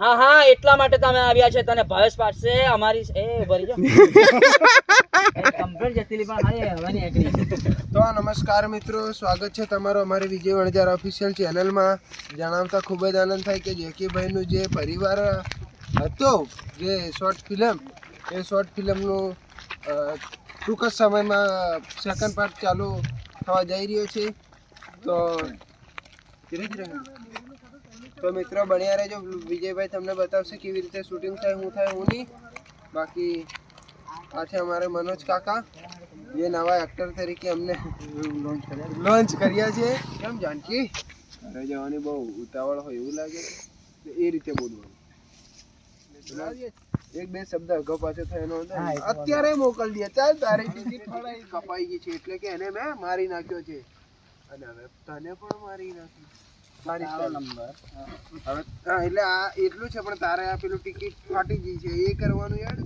હા હા એટલા માટે તમે આવ્યા છે. તને ભવેશ પાસે અમારી એ ભરી તો નમસ્કાર મિત્રો સ્વાગત છે તમારો અમારી વિજય વણજાર ઓફિશિયલ ચેનલમાં જણાવતા ખૂબ જ આનંદ થાય કે જેકીભાઈનું જે પરિવાર હતો જે શોર્ટ ફિલ્મ એ શોર્ટ ફિલ્મનું ટૂંક જ સમયમાં સેકન્ડ પાર્ટ ચાલુ થવા જઈ રહ્યો છે. તો ધીરે ધીરે તો મિત્રો બન્યા રહેજો. વિજયભાઈ તમને બતાવશે કેવી રીતે શૂટિંગ થાય હું થાય હું નહીં. બાકી આ છે અમારે મનોજ કાકા જે નવા એક્ટર તરીકે અમને લોન્ચ કર્યા છે. કેમ જાનકી? ઘરે જવાની બહુ ઉતાવળ હોય એવું લાગે તો એ રીતે બોલવાનું. એક બે શબ્દ અગાઉ પાછો થયેલો અત્યારે મોકલી ચાલ તારી ટિકિટ કપાઈ ગઈ છે. એટલે કે એને મેં મારી નાખ્યો છે. અને હવે તને પણ મારી નાખી મારી હવે હા એટલે આ એટલું છે પણ તારે આ પેલું ટિકિટ ફાટી ગઈ છે એ કરવાનું યાર.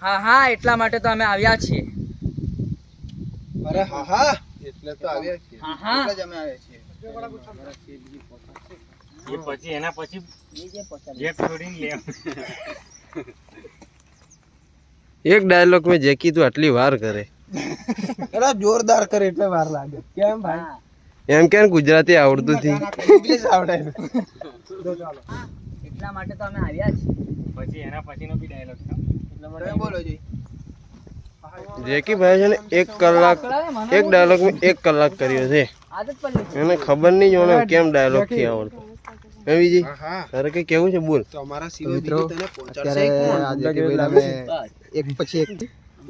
હા હા એટલા માટે તો અમે આવ્યા છીએ. અરે હા હા. એટલે તો આવ્યા છીએ. હા હા. એટલે જ અમે આવ્યા છીએ. એ પછી એના પછી જે છોડીને લે. એક ડાયલોગ મેં જેકી તું આટલી વાર કરે. અરે જોરદાર કરે એટલે વાર લાગે. કેમ ભાઈ? એમ કેમ ગુજરાતી આવડતું થી ઇંગ્લિશ આવડે. એટલા માટે તો અમે આવ્યા છીએ પછી એના પછીનો બી ડાયલોગ છે. તમે બોલો જોઈ જેકી ભાઈ છે ને એક કલાક એક ડાયલોગ મેં એક કલાક કર્યો છે. એને ખબર નહીં જોને કેમ ડાયલોગથી આવડતો. હે વિજી હા હા. તારે કઈ કેવું છે? બોલ. તો અમારા સિવાય બીજું તને પહોંચાડશે એક પછી એક.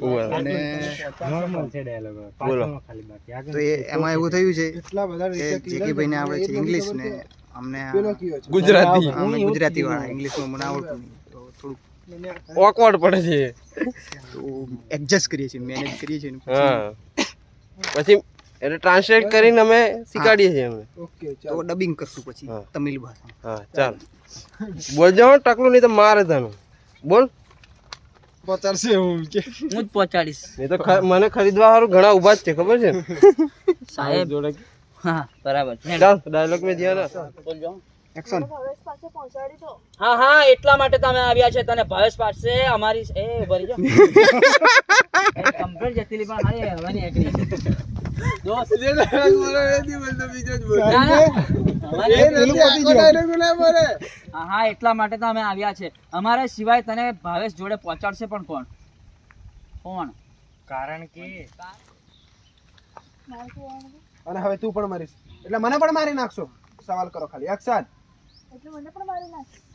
ઊભા. નોર્મલ છે ડાયલોગ બોલો. ખાલી બાકી. આગળ તો એમાં એવું થયું છે એટલા બધા જેકી ભાઈને આવડે છે ઇંગ્લિશ ને અમને ગુજરાતી. અમે ગુજરાતી વાળા ઇંગ્લિશમાં મને આવડતું નહીં. તો થોડુંક ઓકવર્ડ પડે છે. એડજસ્ટ કરીએ છીએ મેનેજ કરીએ છીએ પછી. હા. પછી એટલે ટ્રાન્સલેટ કરીને અમે શીખવાડીએ છીએ અમે. ઓકે ચાલો. ડબિંગ કરશું પછી તમિલ ભાષા હા ચાલ. બોલજો ટકલું નહીં તો મારે તને બોલ. પહોંચાડશે કે. હું જ પહોંચાડીશ. એ તો મને ખરીદવા સારું ઘણા ઊભા જ છે ખબર છે? સાહેબ. જોડે હા બરાબર. ચાલ ડાયલોગ મેં દિયા ના બોલજો એક્શન હા હા એટલા માટે તમે આવ્યા છે તને ભાવેશ પાસે અમારી એ ભરી જો કમ્પ્લેટ જતી પણ હારી હવાની એકડી દોસ્ત. ના, ના. અમારી- હા હા એટલા માટે તો અમે આવ્યા છે. અમારા સિવાય તને ભાવેશ જોડે પહોંચાડશે પણ કોણ? કોણ? કારણ કે અને હવે તું પણ મારીશ. એટલે મને પણ મારી નાખશો. સવાલ કરો ખાલી. એક્શન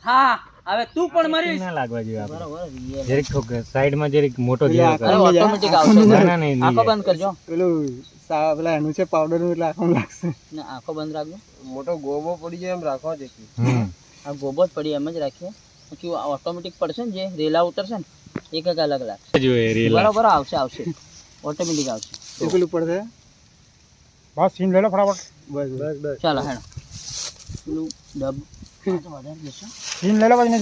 હા હવે તું પણ મરીશ. ના લાગવા જોઈએ આપણે. જરીક ઠોક સાઈડમાં જરીક મોટો ઘેરો ઓટોમેટિક આવશે. ના ના આંખો બંધ કરજો. પેલું પેલા એનું છે પાવડરનું એટલે આખું લાગશે ને આંખો બંધ રાખજો. મોટો ગોબો પડી જાય એમ રાખવા આ ગોબો જ પડી એમ જ રાખીએ. પછી ઓટોમેટિક પડશે ને જે રેલા ઉતરશે ને એક એક અલગ લાગશે બરોબર આવશે આવશે. ઓટોમેટિક આવશે. પેલું પડશે? બસ સીન લઈ લો ફટાફટ. બસ બસ બસ. ચાલો હેડો. પેલું ડબ. સીન લઈ લો પછી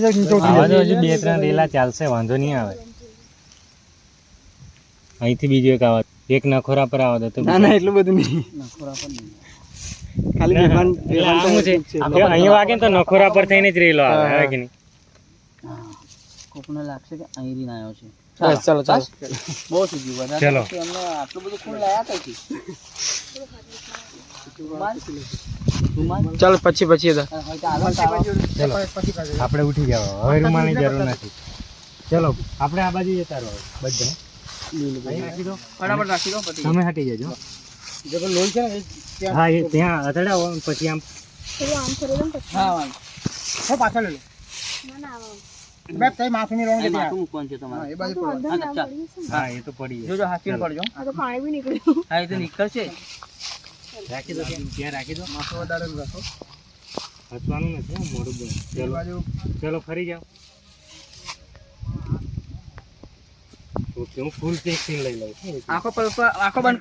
હજુ બે ત્રણ રેલા ચાલશે વાંધો નહીં આવે. અહીંથી બીજો એક આવે એક નખોરા પર આવે તો ના ના એટલું બધું નહીં. નખોરા પર નહીં ખાલી વિમાન વિમાન છે? આપણે વાગે તો નખોરા પર થઈને જ રેલો આવે કે નહીં? કોકને લાગશે કે અહીં રીન આવ્યો છે. બસ ચાલો ચાલો. બહુ સીધી વધારે ચલો. આટલું બધું કોણ લાયા? ચાલો પછી પછી હા, હા, આપણે ઉઠી ગયા હવે. રૂમાલની જરૂર નથી. ચલો આપણે આ બાજુ જતા રહો બધા અહીં રાખી દો. ફટાફટ રાખી દો પછી. તમે હટી જજો. હા એ ત્યાં અથડાવો પછી આમ. થોડું આમ લે દઉં પછી હા વાંધો. ના માથું મૂકવાનું છે તમારે. એ બાજુ હા. હા એ તો પડી જો જોજો હાથીને પડજો. આ તો પાણી બી નીકળ્યું. હા એ તો નીકળશે. રાખી દો ત્યાં. રાખી દો. માથું વધારે રાખો. હસવાનું નથી એ ચલો. બાજુ. ચલો ફરી જાઓ. ઓકે હું ફૂલ ચેક સીન લઈ લઉં છું. આંખો બંધ